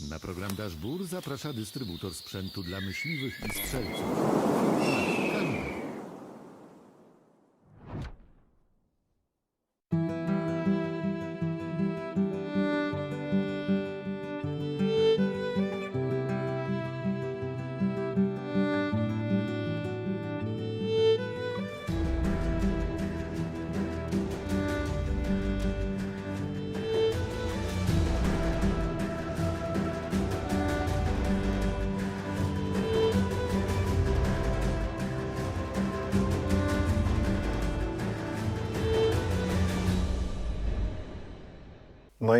Na program Dashboard zaprasza dystrybutor sprzętu dla myśliwych i strzelców.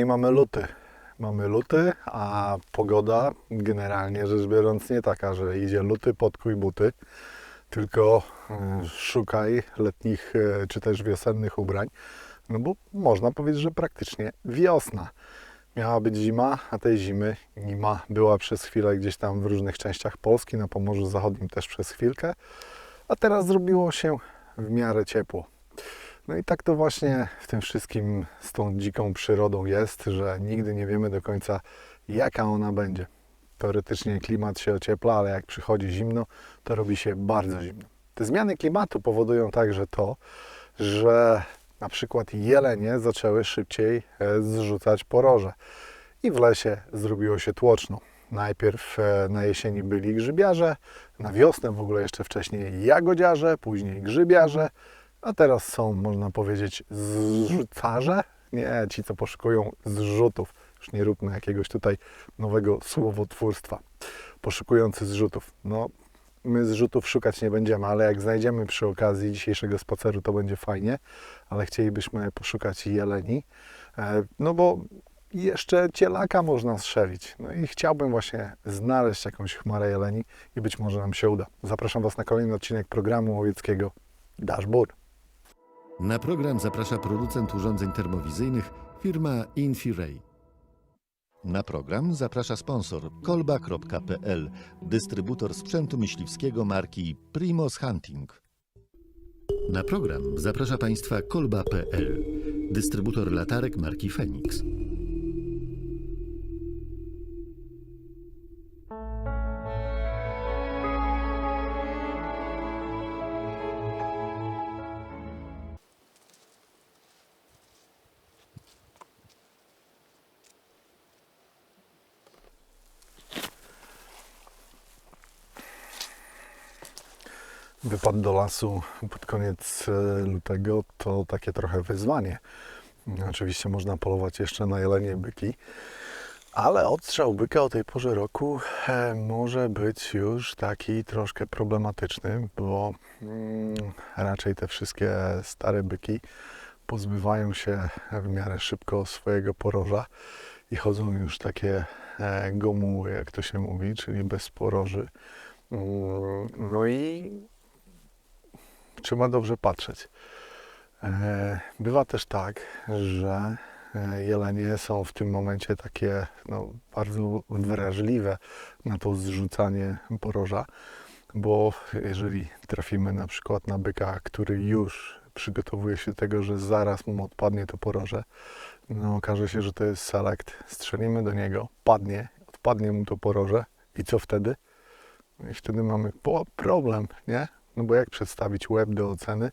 Mamy luty. Mamy luty, a pogoda generalnie rzecz biorąc nie taka, że idzie luty, podkuj buty, tylko e, szukaj letnich e, czy też wiosennych ubrań, no bo można powiedzieć, że praktycznie wiosna. Miała być zima, a tej zimy nie ma. Była przez chwilę gdzieś tam w różnych częściach Polski, na Pomorzu Zachodnim też przez chwilkę, a teraz zrobiło się w miarę ciepło. No i tak to właśnie w tym wszystkim z tą dziką przyrodą jest, że nigdy nie wiemy do końca, jaka ona będzie. Teoretycznie klimat się ociepla, ale jak przychodzi zimno, to robi się bardzo zimno. Te zmiany klimatu powodują także to, że na przykład jelenie zaczęły szybciej e, zrzucać poroże i w lesie zrobiło się tłoczno. Najpierw e, na jesieni byli grzybiarze, na wiosnę w ogóle jeszcze wcześniej jagodziarze, później grzybiarze, a teraz są, można powiedzieć, zrzucarze. Nie, ci, co poszukują zrzutów. Już nie róbmy jakiegoś tutaj nowego słowotwórstwa. Poszukujący zrzutów. No, my zrzutów szukać nie będziemy, ale jak znajdziemy przy okazji dzisiejszego spaceru, to będzie fajnie. Ale chcielibyśmy poszukać jeleni, e, no bo jeszcze cielaka można strzelić. No i chciałbym właśnie znaleźć jakąś chmarę jeleni i być może nam się uda. Zapraszam Was na kolejny odcinek programu łowieckiego Dashboard. Na program zaprasza producent urządzeń termowizyjnych firma Infiray. Na program zaprasza sponsor kolba.pl, dystrybutor sprzętu myśliwskiego marki Primos Hunting. Na program zaprasza Państwa kolba.pl, dystrybutor latarek marki Phoenix. Wypad do lasu pod koniec e, lutego to takie trochę wyzwanie. Oczywiście można polować jeszcze na jelenie byki, ale odstrzał byka o tej porze roku e, może być już taki troszkę problematyczny, bo mm, raczej te wszystkie stare byki pozbywają się w miarę szybko swojego poroża i chodzą już takie e, gomuły, jak to się mówi, czyli bez poroży. Mm, No i trzeba dobrze patrzeć. E, Bywa też tak, że e, jelenie są w tym momencie takie no, bardzo wrażliwe na to zrzucanie poroża, bo jeżeli trafimy na przykład na byka, który już przygotowuje się do tego, że zaraz mu odpadnie to poroże, no okaże się, że to jest selekt, strzelimy do niego, padnie, odpadnie mu to poroże i co wtedy? I wtedy mamy problem, nie? No bo jak przedstawić łeb do oceny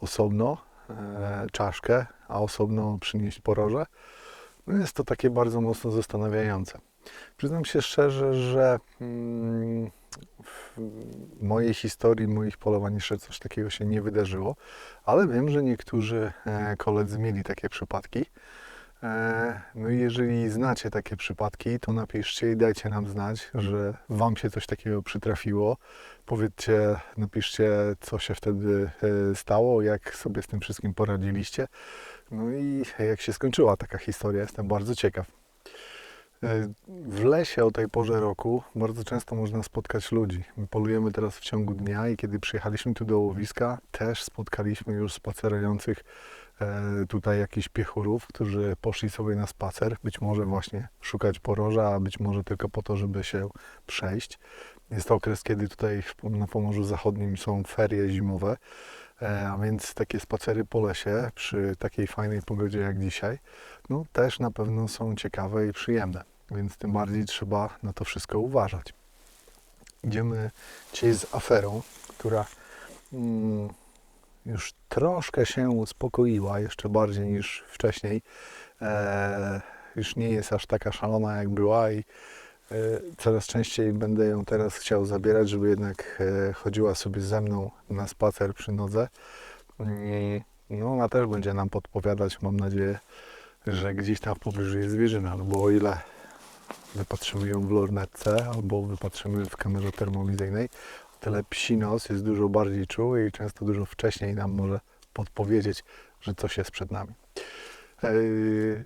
osobno, e, czaszkę, a osobno przynieść poroże? No jest to takie bardzo mocno zastanawiające. Przyznam się szczerze, że mm, w mojej historii, moich polowań jeszcze coś takiego się nie wydarzyło, ale wiem, że niektórzy e, koledzy mieli takie przypadki. E, No i jeżeli znacie takie przypadki, to napiszcie i dajcie nam znać, że Wam się coś takiego przytrafiło. Powiedzcie, napiszcie, co się wtedy e, stało, jak sobie z tym wszystkim poradziliście. No i jak się skończyła taka historia, jestem bardzo ciekaw. E, W lesie o tej porze roku bardzo często można spotkać ludzi. My polujemy teraz w ciągu dnia i kiedy przyjechaliśmy tu do łowiska, też spotkaliśmy już spacerujących e, tutaj jakichś piechurów, którzy poszli sobie na spacer, być może właśnie szukać poroża, a być może tylko po to, żeby się przejść. Jest to okres, kiedy tutaj na Pomorzu Zachodnim są ferie zimowe, e, a więc takie spacery po lesie przy takiej fajnej pogodzie jak dzisiaj, no też na pewno są ciekawe i przyjemne. Więc tym bardziej trzeba na to wszystko uważać. Idziemy dzisiaj z aferą, która mm, już troszkę się uspokoiła, jeszcze bardziej niż wcześniej. E, już nie jest aż taka szalona jak była i e, coraz częściej będę ją teraz chciał zabierać, żeby jednak e, chodziła sobie ze mną na spacer przy nodze. I, no, ona też będzie nam podpowiadać, mam nadzieję, że gdzieś tam w pobliżu jest zwierzyna, no bo o ile wypatrzymy ją w lornetce albo wypatrzymy w kamerze termowizyjnej, o tyle psi nos jest dużo bardziej czuły i często dużo wcześniej nam może podpowiedzieć, że coś jest przed nami. Yy,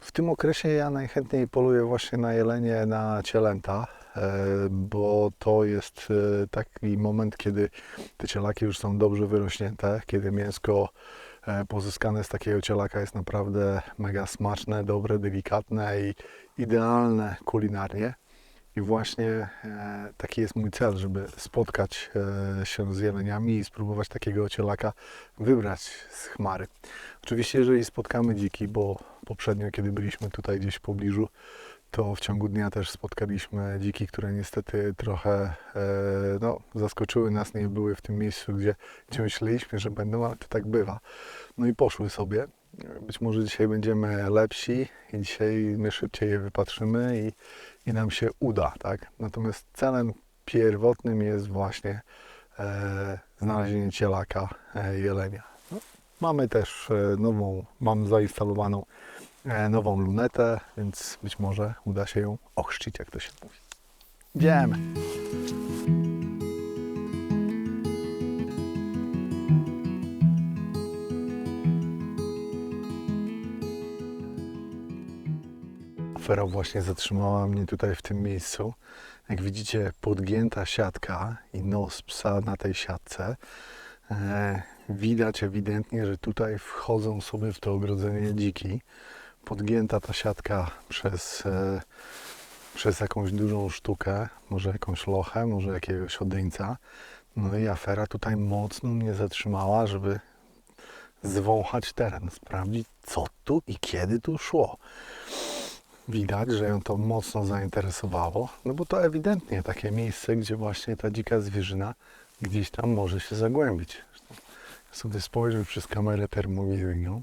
W tym okresie ja najchętniej poluję właśnie na jelenie, na cielęta, yy, bo to jest yy, taki moment, kiedy te cielaki już są dobrze wyrośnięte, kiedy mięsko e, pozyskane z takiego cielaka jest naprawdę mega smaczne, dobre, delikatne i idealne kulinarnie. I właśnie e, taki jest mój cel, żeby spotkać e, się z jeleniami i spróbować takiego cielaka wybrać z chmary. Oczywiście, jeżeli spotkamy dziki, bo poprzednio, kiedy byliśmy tutaj gdzieś w pobliżu, to w ciągu dnia też spotkaliśmy dziki, które niestety trochę e, no, zaskoczyły nas, nie były w tym miejscu, gdzie, gdzie myśleliśmy, że będą, ale to tak bywa. No i poszły sobie. Być może dzisiaj będziemy lepsi i dzisiaj my szybciej je wypatrzymy i, i nam się uda, tak? Natomiast celem pierwotnym jest właśnie e, znalezienie cielaka e, jelenia. No, mamy też e, nową, mam zainstalowaną nową lunetę, więc być może uda się ją ochrzcić, jak to się mówi. Idziemy. Afera właśnie zatrzymała mnie tutaj w tym miejscu. Jak widzicie, podgięta siatka i nos psa na tej siatce. E, widać ewidentnie, że tutaj wchodzą sobie w to ogrodzenie dziki. Podgięta ta siatka przez, e, przez jakąś dużą sztukę, może jakąś lochę, może jakiegoś odyńca. No i afera tutaj mocno mnie zatrzymała, żeby zwąchać teren, sprawdzić co tu i kiedy tu szło widać, że ją to mocno zainteresowało, no bo to ewidentnie takie miejsce, gdzie właśnie ta dzika zwierzyna gdzieś tam może się zagłębić. Ja sobie spojrzę przez kamerę termowizyjną,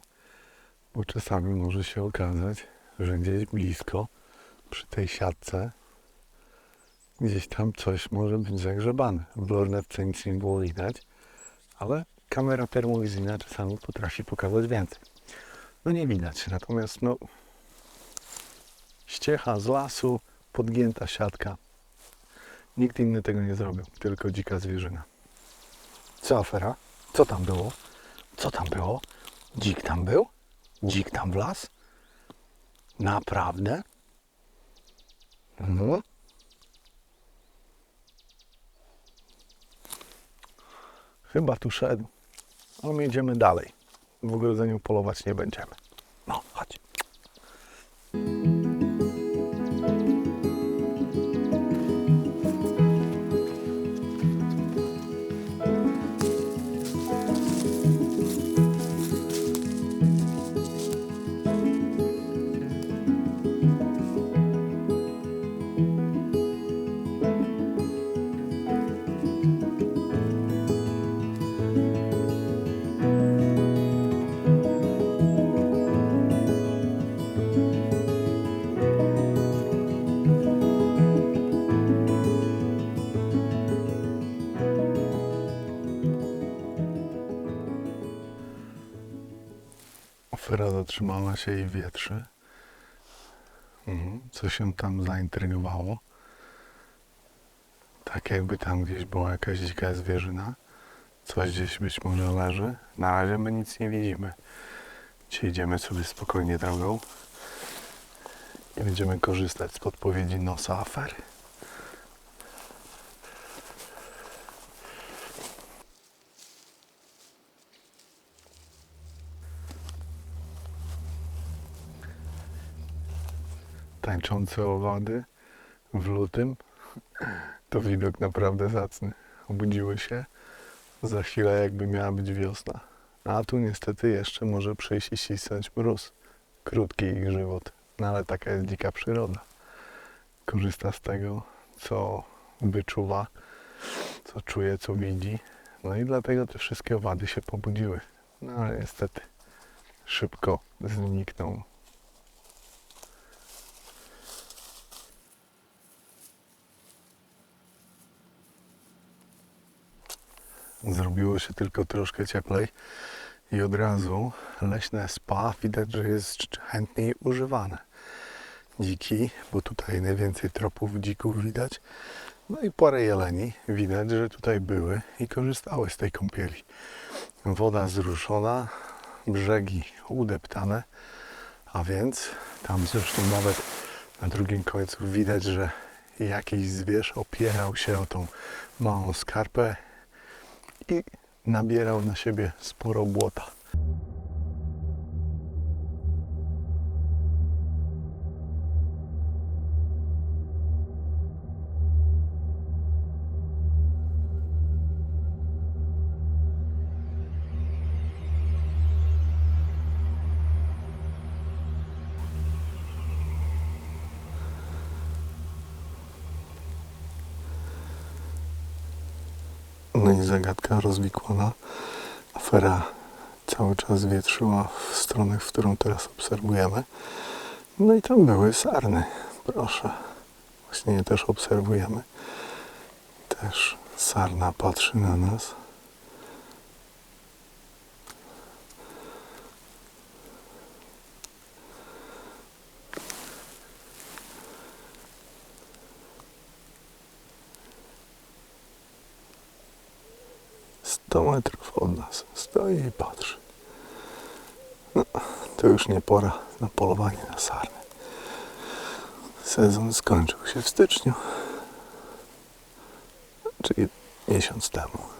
bo czasami może się okazać, że gdzieś blisko, przy tej siatce, gdzieś tam coś może być zagrzebane. W lornetce nic nie było widać, ale kamera termowizyjna czasami potrafi pokazać więcej. No nie widać, natomiast no ściecha z lasu, podgięta siatka. Nikt inny tego nie zrobił, tylko dzika zwierzyna. Co afera? Co tam było? Co tam było? Dzik tam był? Dzik tam w las? Naprawdę? No. Chyba tu szedł. Ale my jedziemy dalej. W ogrodzeniu polować nie będziemy. No, chodź. Zatrzymała się i wietrzy. Mhm. Co się tam zaintrygowało? Tak jakby tam gdzieś była jakaś dzika zwierzyna. Coś gdzieś być może leży. Na razie my nic nie widzimy. Dzisiaj idziemy sobie spokojnie drogą i będziemy korzystać z podpowiedzi nosa afery. Tańczące owady w lutym. To widok naprawdę zacny. Obudziły się. Za chwilę jakby miała być wiosna. A tu niestety jeszcze może przyjść i ścisnąć mróz. Krótki ich żywot. No ale taka jest dzika przyroda. korzysta z tego, co wyczuwa, co czuje, co widzi. No i dlatego te wszystkie owady się pobudziły. No ale niestety szybko znikną. Zrobiło się tylko troszkę cieplej i od razu leśne spa widać, że jest chętniej używane. Dziki, bo tutaj najwięcej tropów dzików widać. No i parę jeleni widać, że tutaj były i korzystały z tej kąpieli. Woda zruszona, brzegi udeptane, a więc tam zresztą nawet na drugim końcu widać, że jakiś zwierz opierał się o tą małą skarpę i nabierał na siebie sporo błota. Zagadka rozwikłana. Afera cały czas wietrzyła w stronę, w którą teraz obserwujemy. No i tam były sarny. Proszę. Właśnie je też obserwujemy. Też sarna patrzy na nas. Sto metrów od nas stoi i patrzy. No, to już nie pora na polowanie na sarny. Sezon skończył się w styczniu, czyli miesiąc temu.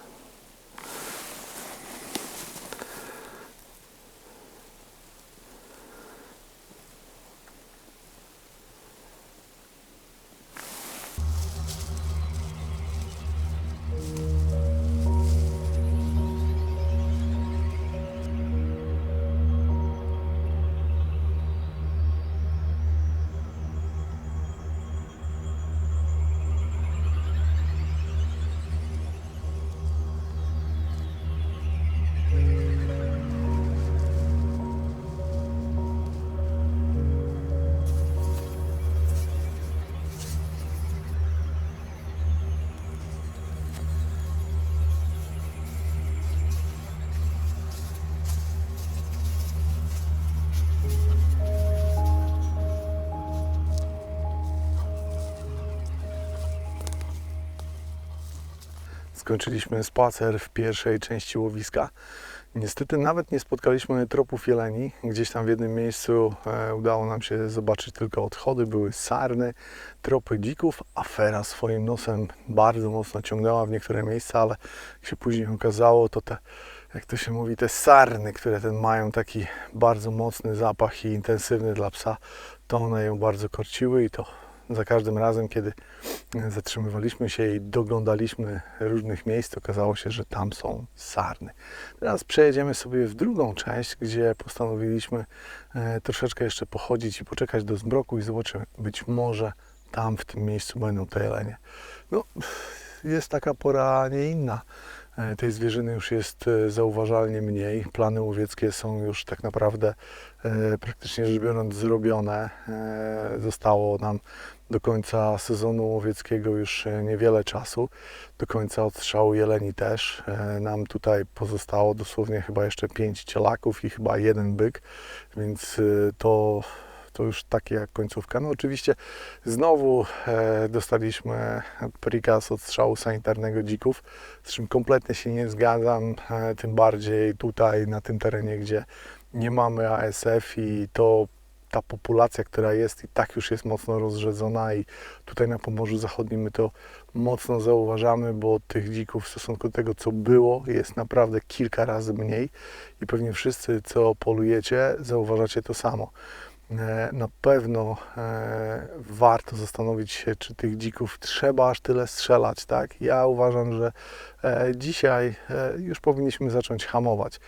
Skończyliśmy spacer w pierwszej części łowiska. Niestety nawet nie spotkaliśmy tropów jeleni. Gdzieś tam w jednym miejscu e, udało nam się zobaczyć tylko odchody, były sarny, tropy dzików. Afera swoim nosem bardzo mocno ciągnęła w niektóre miejsca, ale jak się później okazało, to te, jak to się mówi, te sarny, które ten mają taki bardzo mocny zapach i intensywny dla psa, to one ją bardzo korciły i to za każdym razem, kiedy zatrzymywaliśmy się i doglądaliśmy różnych miejsc, okazało się, że tam są sarny. Teraz przejedziemy sobie w drugą część, gdzie postanowiliśmy e, troszeczkę jeszcze pochodzić i poczekać do zmroku i zobaczymy. Być może tam w tym miejscu będą te jelenie. No, jest taka pora, nie inna. E, Tej zwierzyny już jest e, zauważalnie mniej. Plany łowieckie są już tak naprawdę praktycznie rzecz biorąc zrobione. E, Zostało nam do końca sezonu łowieckiego już e, niewiele czasu. Do końca odstrzału jeleni też. E, Nam tutaj pozostało dosłownie chyba jeszcze pięć cielaków i chyba jeden byk, więc e, to, to już takie jak końcówka. No oczywiście znowu e, dostaliśmy prikaz odstrzału sanitarnego dzików, z czym kompletnie się nie zgadzam, e, tym bardziej tutaj na tym terenie, gdzie nie mamy ASF i to ta populacja, która jest i tak już jest mocno rozrzedzona i tutaj na Pomorzu Zachodnim my to mocno zauważamy, bo tych dzików w stosunku do tego, co było, jest naprawdę kilka razy mniej i pewnie wszyscy, co polujecie, zauważacie to samo. E, Na pewno e, warto zastanowić się, czy tych dzików trzeba aż tyle strzelać, tak? Ja uważam, że e, dzisiaj już powinniśmy zacząć hamować.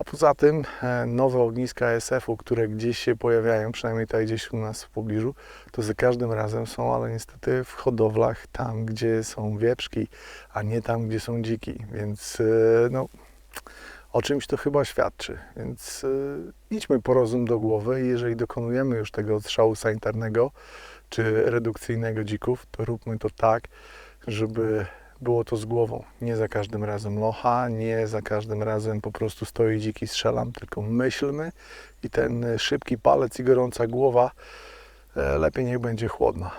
A poza tym e, nowe ogniska SF-u, które gdzieś się pojawiają, przynajmniej tutaj gdzieś u nas w pobliżu, to za każdym razem są, ale niestety w hodowlach tam, gdzie są wieprzki, a nie tam, gdzie są dziki. Więc e, no, o czymś to chyba świadczy. Więc e, idźmy po rozum do głowy i jeżeli dokonujemy już tego odstrzału sanitarnego czy redukcyjnego dzików, to róbmy to tak, żeby było to z głową. Nie za każdym razem locha, nie za każdym razem po prostu stoi dziki strzelam, tylko myślmy i ten szybki palec i gorąca głowa e, lepiej niech będzie chłodna,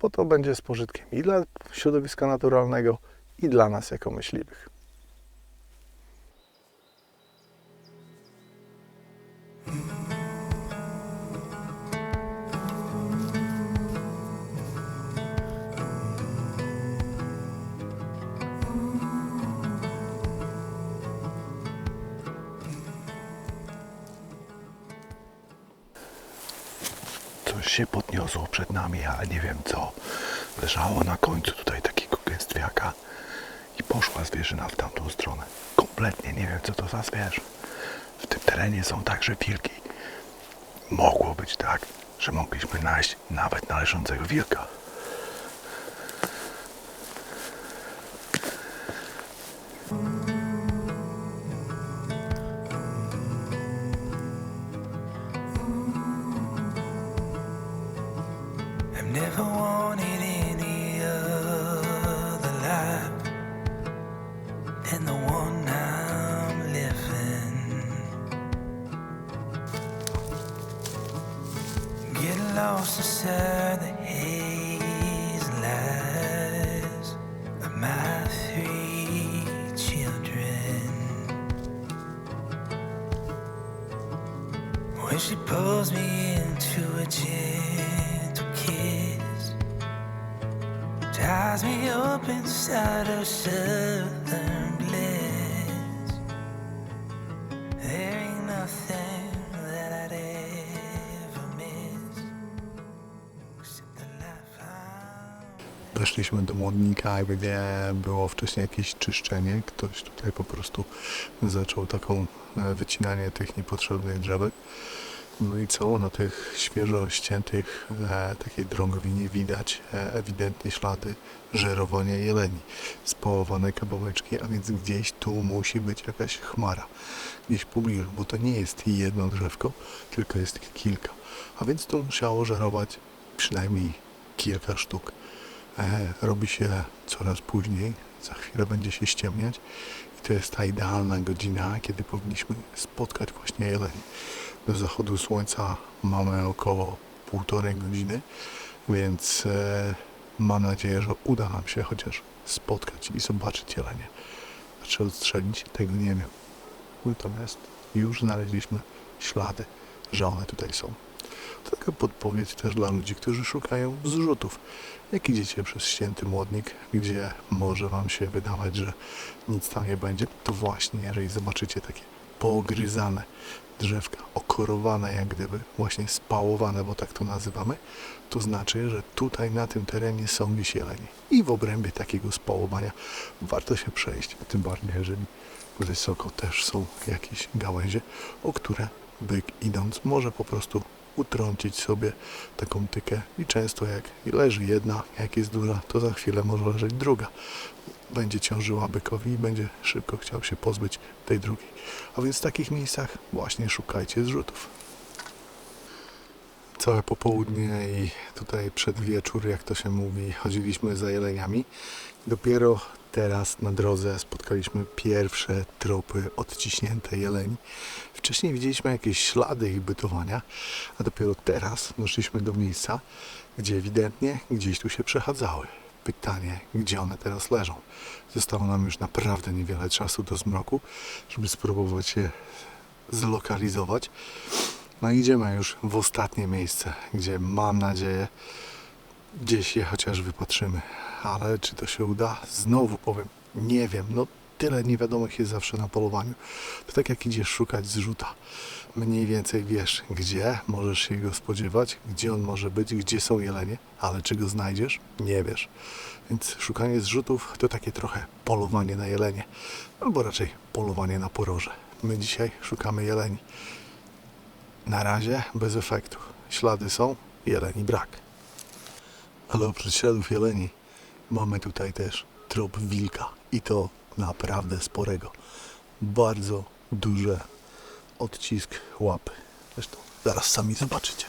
bo to będzie z pożytkiem i dla środowiska naturalnego i dla nas jako myśliwych. Coś się podniosło przed nami, ale nie wiem co. Leżało na końcu tutaj takiego gęstwiaka i poszła zwierzyna w tamtą stronę. Kompletnie nie wiem co to za zwierz. W tym terenie są także wilki. Mogło być tak, że mogliśmy znaleźć nawet należącego wilka. Weszliśmy do młodnika, gdzie było wcześniej jakieś czyszczenie. Ktoś tutaj po prostu zaczął taką e, wycinanie tych niepotrzebnych drzewek. No i co? Na tych świeżo ściętych e, takiej drągowinie widać e, ewidentnie ślady żerowania jeleni. Spałowane kawałeczki, a więc gdzieś tu musi być jakaś chmara. Gdzieś pobliżu, bo to nie jest jedno drzewko, tylko jest ich kilka. A więc to musiało żerować przynajmniej kilka sztuk robi się coraz później, za chwilę będzie się ściemniać i to jest ta idealna godzina, kiedy powinniśmy spotkać właśnie jeleni. Do zachodu słońca mamy około półtorej godziny, więc e, mam nadzieję, że uda nam się chociaż spotkać i zobaczyć jelenie. A czy odstrzelić? Tego nie wiem. Natomiast już znaleźliśmy ślady, że one tutaj są. Taka podpowiedź też dla ludzi, którzy szukają zrzutów. Jak idziecie przez ścięty młodnik, gdzie może Wam się wydawać, że nic tam nie będzie, to właśnie jeżeli zobaczycie takie poogryzane drzewka, okorowane jak gdyby, właśnie spałowane, bo tak to nazywamy, to znaczy, że tutaj na tym terenie są jelenie. I w obrębie takiego spałowania warto się przejść, tym bardziej jeżeli wysoko też są jakieś gałęzie, o które byk idąc może po prostu utrącić sobie taką tykę i często jak leży jedna, jak jest duża, to za chwilę może leżeć druga. Będzie ciążyła bykowi i będzie szybko chciał się pozbyć tej drugiej. A więc w takich miejscach właśnie szukajcie zrzutów. Całe popołudnie i tutaj przed wieczór, jak to się mówi, chodziliśmy za jeleniami. Dopiero teraz na drodze spotkaliśmy pierwsze tropy odciśnięte jeleni. Wcześniej widzieliśmy jakieś ślady ich bytowania, a dopiero teraz doszliśmy do miejsca, gdzie ewidentnie gdzieś tu się przechadzały. Pytanie, gdzie one teraz leżą. Zostało nam już naprawdę niewiele czasu do zmroku, żeby spróbować je zlokalizować. No idziemy już w ostatnie miejsce, gdzie mam nadzieję gdzieś je chociaż wypatrzymy. Ale czy to się uda? Znowu powiem, nie wiem. No tyle niewiadomych jest zawsze na polowaniu. To tak jak idziesz szukać zrzuta. Mniej więcej wiesz, gdzie możesz się go spodziewać, gdzie on może być, gdzie są jelenie, ale czy go znajdziesz? Nie wiesz. Więc szukanie zrzutów to takie trochę polowanie na jelenie, albo raczej polowanie na poroże. My dzisiaj szukamy jeleni. Na razie bez efektu. Ślady są, jeleni brak. Ale oprócz śladów jeleni mamy tutaj też trop wilka i to naprawdę sporego. Bardzo duży odcisk łapy. Zresztą zaraz sami zobaczycie.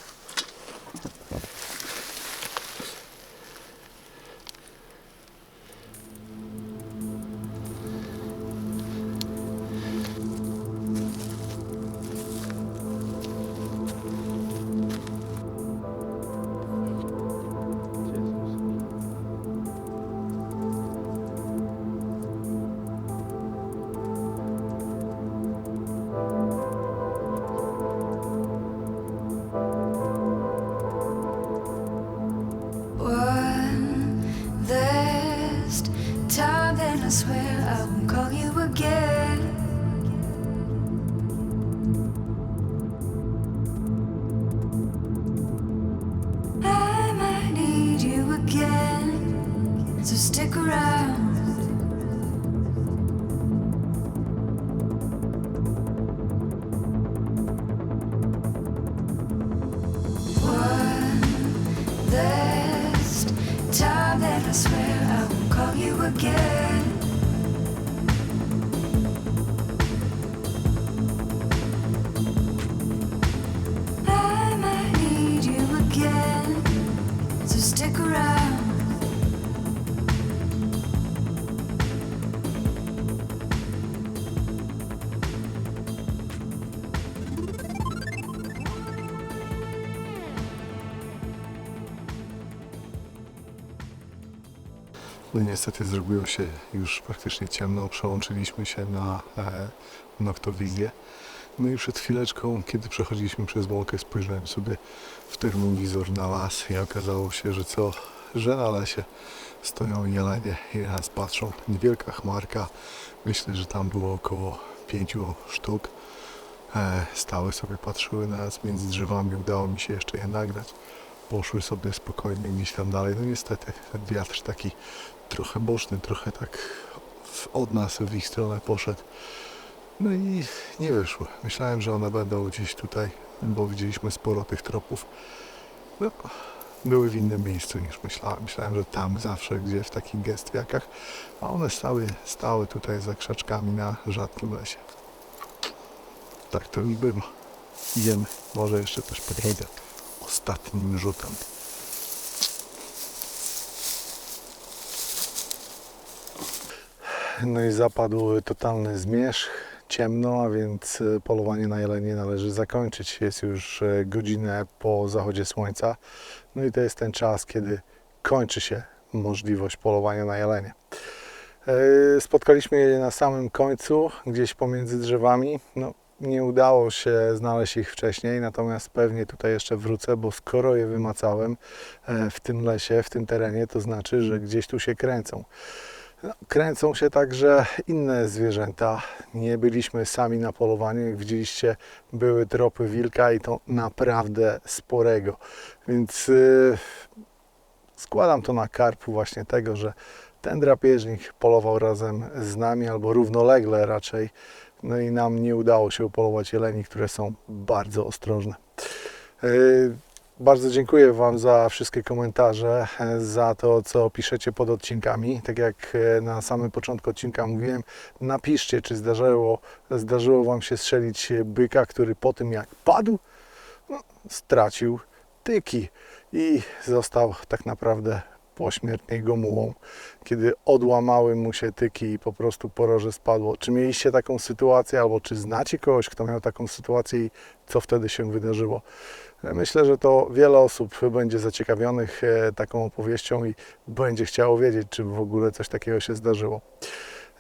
So stick around. No niestety zrobiło się już praktycznie ciemno. Przełączyliśmy się na e, noktowizję. No i przed chwileczką, kiedy przechodziliśmy przez łąkę, spojrzałem sobie w termowizor na las i okazało się, że co, że na lesie stoją jelenie i na nas patrzą. Niewielka chmarka. Myślę, że tam było około pięciu sztuk. E, stały sobie, patrzyły na nas między drzewami. Udało mi się jeszcze je nagrać. Poszły sobie spokojnie gdzieś tam dalej. No niestety wiatr taki trochę boczny, trochę tak od nas w ich stronę poszedł. No i nie wyszło. Myślałem, że one będą gdzieś tutaj, bo widzieliśmy sporo tych tropów. No, były w innym miejscu niż myślałem. Myślałem, że tam zawsze, gdzie w takich gęstwiakach, a one stały, stały tutaj za krzaczkami na rzadkim lesie. Tak to już bywa. Idziemy. Może jeszcze też podejdę ostatnim rzutem. No i zapadł totalny zmierzch, ciemno, a więc e, polowanie na jelenie należy zakończyć. Jest już e, godzinę po zachodzie słońca. No i to jest ten czas, kiedy kończy się możliwość polowania na jelenie. E, Spotkaliśmy je na samym końcu, gdzieś pomiędzy drzewami. No, nie udało się znaleźć ich wcześniej, natomiast pewnie tutaj jeszcze wrócę, bo skoro je wymacałem w tym lesie, w tym terenie, to znaczy, że gdzieś tu się kręcą. No, kręcą się także inne zwierzęta. Nie byliśmy sami na polowaniu. Jak widzieliście, były tropy wilka i to naprawdę sporego. Więc yy, składam to na karp właśnie tego, że ten drapieżnik polował razem z nami, albo równolegle raczej. No i nam nie udało się upolować jeleni, które są bardzo ostrożne. Yy, bardzo dziękuję Wam za wszystkie komentarze, za to, co piszecie pod odcinkami. Tak jak e, na samym początku odcinka mówiłem, napiszcie, czy zdarzyło, zdarzyło Wam się strzelić byka, który po tym jak padł, no, stracił tyki i został tak naprawdę pośmiertnie gomułą, kiedy odłamały mu się tyki i po prostu poroże spadło. Czy mieliście taką sytuację, albo czy znacie kogoś, kto miał taką sytuację i co wtedy się wydarzyło? Myślę, że to wiele osób będzie zaciekawionych e, taką opowieścią i będzie chciało wiedzieć, czy w ogóle coś takiego się zdarzyło.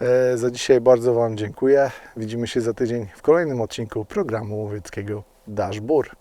E, Za dzisiaj bardzo Wam dziękuję. Widzimy się za tydzień w kolejnym odcinku programu łowieckiego Dashboard.